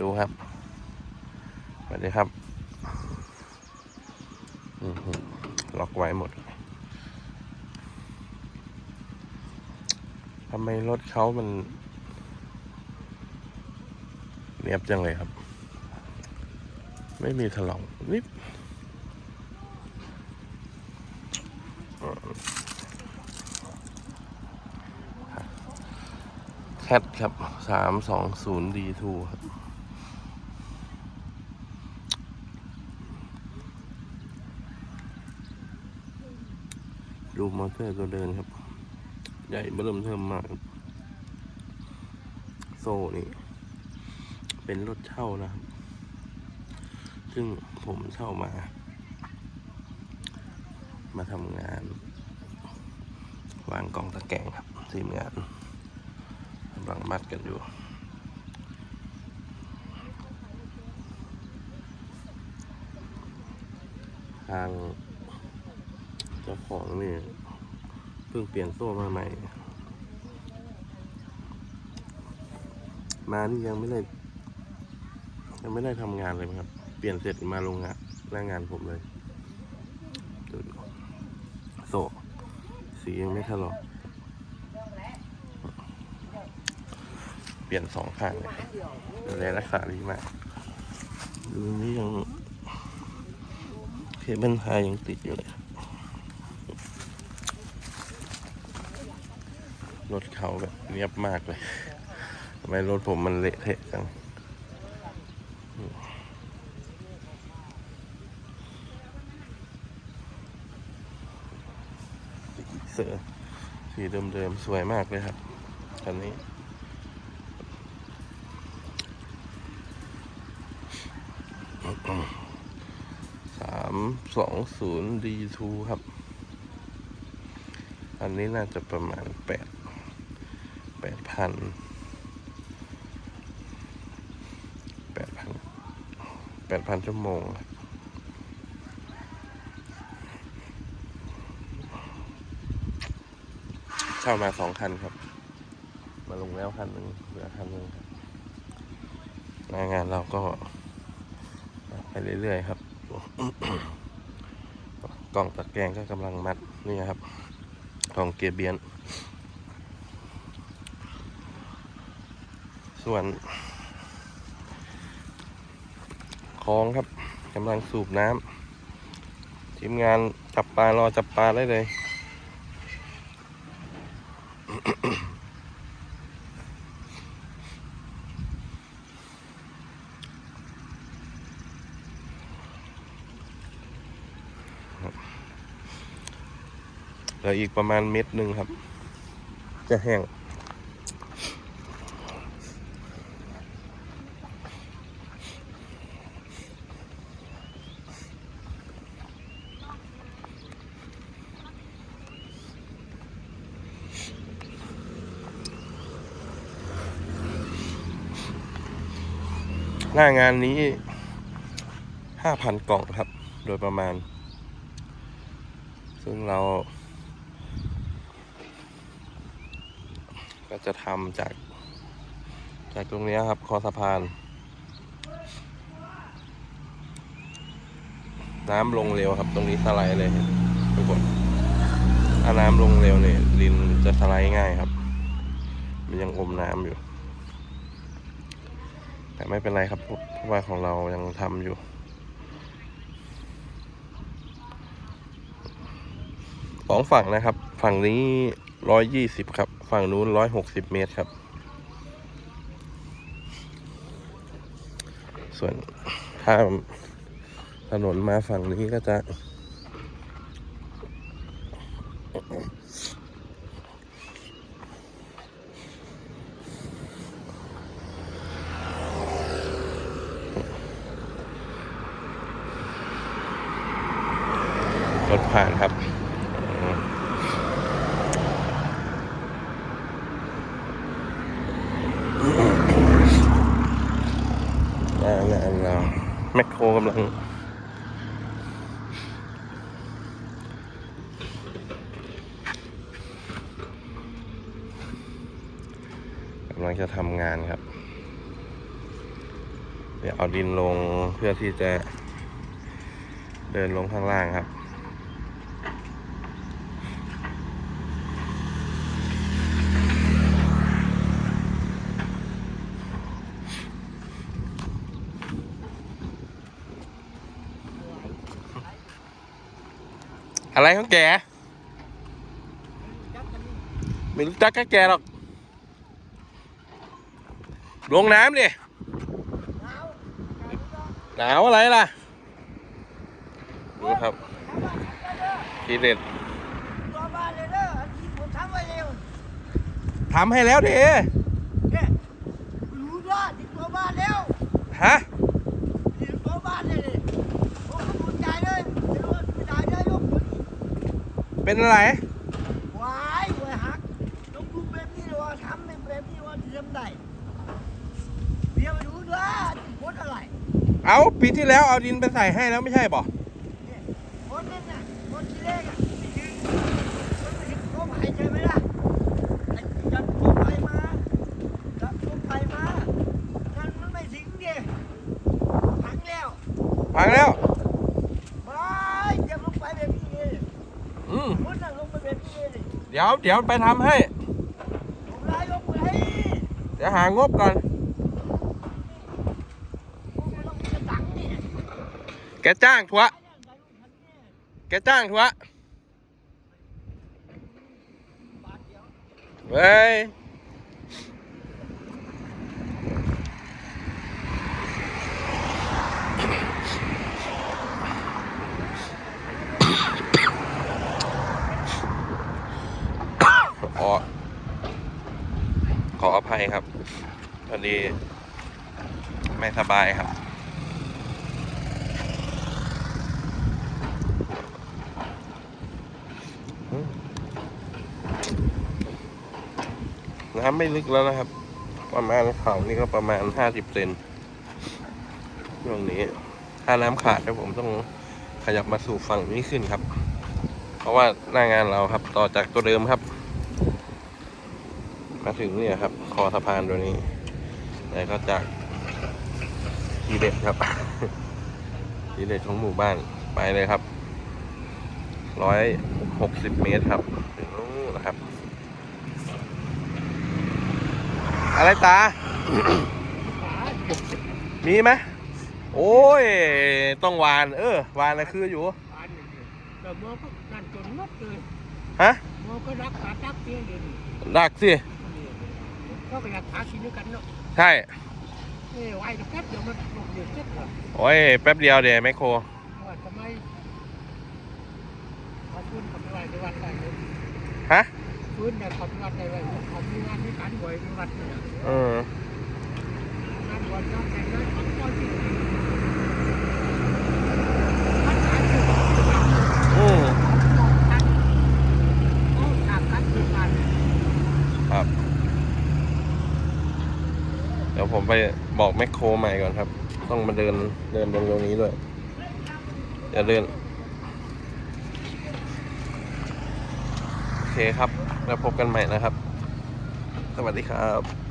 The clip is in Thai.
ดูครับสวัสดีครับล็อกไว้หมดทำไมรถเขามัน เนียบจังเลยครับ ไม่มีถลอกนิดแคทครับสามสองศูนย์ดีทูครับ ดูมอเตอร์ตัวเดินครับ ใหญ่เบิ่มเทิมมาก โซ่นี่ เป็นรถเช่านะครับ ซึ่งผมเช่ามา มาทำงาน วางกล่องตะแกรงครับทีมงานกำลังมัดกันอยู่ทางเจ้าของนี่ เพิ่งเปลี่ยนโซ่มาใหม่ มานี่ยังไม่ได้ยังไม่ได้ทำงานเลยครับ เปลี่ยนเสร็จมาลงงานหน้างานผมเลยดูโซ่สียังไม่ถลอกเปลี่ยนสองข้างเลยดูแลรักษาดีมากดูนี่ยังเคเบิลไทยยังติดอยู่เลย รถเขาแบบเรียบมากเลยทำไมรถผมมันเละเทะจังเสือสีเดิมๆ สวยมากเลยครับคันนี้สามสองศูนย์ดีทูครับ อันนี้น่าจะประมาณแปดแปด พันแปดพันแปดพันชั่วโมงเช่ามาสองคันครับ มาลงแล้วคันหนึ่งเหลือคันหนึ่งครับหน้างานเราก็ไปเรื่อยๆครับ กล่องตะแกรงก็กำลังมัดนี่ครับกล่องเกียร์เบียน ส่วนคลองครับกำลังสูบน้ำทีมงานจับปลารอจับปลาได้เลย เหลืออีกประมาณเม็ดหนึ่งครับ จะแห้ง น้างานนี้ห้าพันกล่องครับ โดยประมาณ ซึ่งเรา ก็จะทำจาก จากตรงนี้ครับ คอสะพาน น้ำลงเร็วครับ ตรงนี้สไลด์เลยทุกคนถ้าน้ำลงเร็วเนี่ยดินจะสไลด์ง่ายครับ มันยังอมน้ำอยู่ แต่ไม่เป็นไรครับเพราะว่าของเรายังทำอยู่ สองฝั่งนะครับ ฝั่งนี้ร้อยยี่สิบครับ ฝั่งนู้นร้อยหกสิบเมตรครับ ส่วนถ้าถนนมาฝั่งนี้ก็จะ ผ่านครับงานงานเราแมคโครกำลังกำลังจะทำงานครับ เดี๋ยวเอาดินลงเพื่อที่จะเดินลงข้างล่างครับ อะไรของแก ไม่รู้จักกับแกหรอก ลงน้ำดิหนาวอะไรล่ะ ดูครับ ทีเด็ดตัวบ้านเลยเด้ออันที่ผมทำไว้เร็วทำให้แล้วดิเนี่ยรู้ว่าติดตัวบ้านแล้ว ฮะ ติดตัวบ้านเลยดิผมก็ภูมิใจเลยไม่รู้ว่าภูมิใจได้ยกมือ เป็นอะไรหวายหวายหักยกมือแบบนี้เลยว่าทำเป็นแบบนี้ว่าทำได้เบียร์มาดูด้วยติดโคตรอะไร เอาปีที่แล้วเอาดินไปใส่ให้แล้วไม่ใช่บ่เนี่ยโคตรนั่นน่ะโคตรที่แรกอะไม่ถึงมันไม่ถึงตัวไผ่ใช่ไหมล่ะไอ้จับตัวไผ่มาจับตัวไผ่มานั่นมันไม่ถึงดิพังแล้วพังแล้ว ไม่เดี๋ยวลงไปแบบนี้เลย อืม คนนั่งลงไปแบบนี้เลย เดี๋ยวเดี๋ยวไปทำให้เดี๋ยวหางบก่อน แกจ้างทัวแกจ้างทัวเฮ้ยว เว้ย ขอขออภัย ครับพอดีไม่สบายครับ น้ำไม่ลึกแล้วนะครับ ประมาณเข่านี่ก็ประมาณห้าสิบเซนช่วงนี้ ถ้าน้ำขาดเดี๋ยวผมต้องขยับมาสู่ฝั่งนี้ขึ้นครับ เพราะว่าหน้างานเราครับต่อจากตัวเดิมครับ มาถึงเนี่ยครับ คอสะพานตัวนี้แล้วก็จากทีเด็ดครับทีเด็ดของหมู่บ้านไปเลยครับร้อยหกสิบเมตรครับถึงนู้นนะครับ อะไรตา มีไหมโอ้ย ต้องวาน เออ วานนะคืออยู่อันนี้แต่หมอก็นั่นจนหมดเลยฮะหมอก็รักษาตักเตียงเดียวนี้ดักสิ ก็ไปหากินด้วยกันเนาะใช่เอ้ยไว้แป๊บเดียวมันลบเดือดเจ็บเหรอโอ้ยแป๊บเดียวเดี๋ยวแมคโครว่าทำไมขาฟื้นกับไม่ไหวในวัดไหนฮะฟื้นเนี่ยขาไม่วัดได้เลยเขามีงานมีการบ่อยในวัดเนี่ยเอองานบ่อยต้องแต่งงานต้องต้อนที่วัดขายอยู่ที่วัด อืม ต้องทันต้องถามกันคือกัน ครับ เดี๋ยวผมไปบอกแมคโครใหม่ก่อนครับ ต้องมาเดินเดินตรงตรงนี้ด้วยอย่าเดิน โอเคครับ แล้วพบกันใหม่นะครับ สวัสดีครับ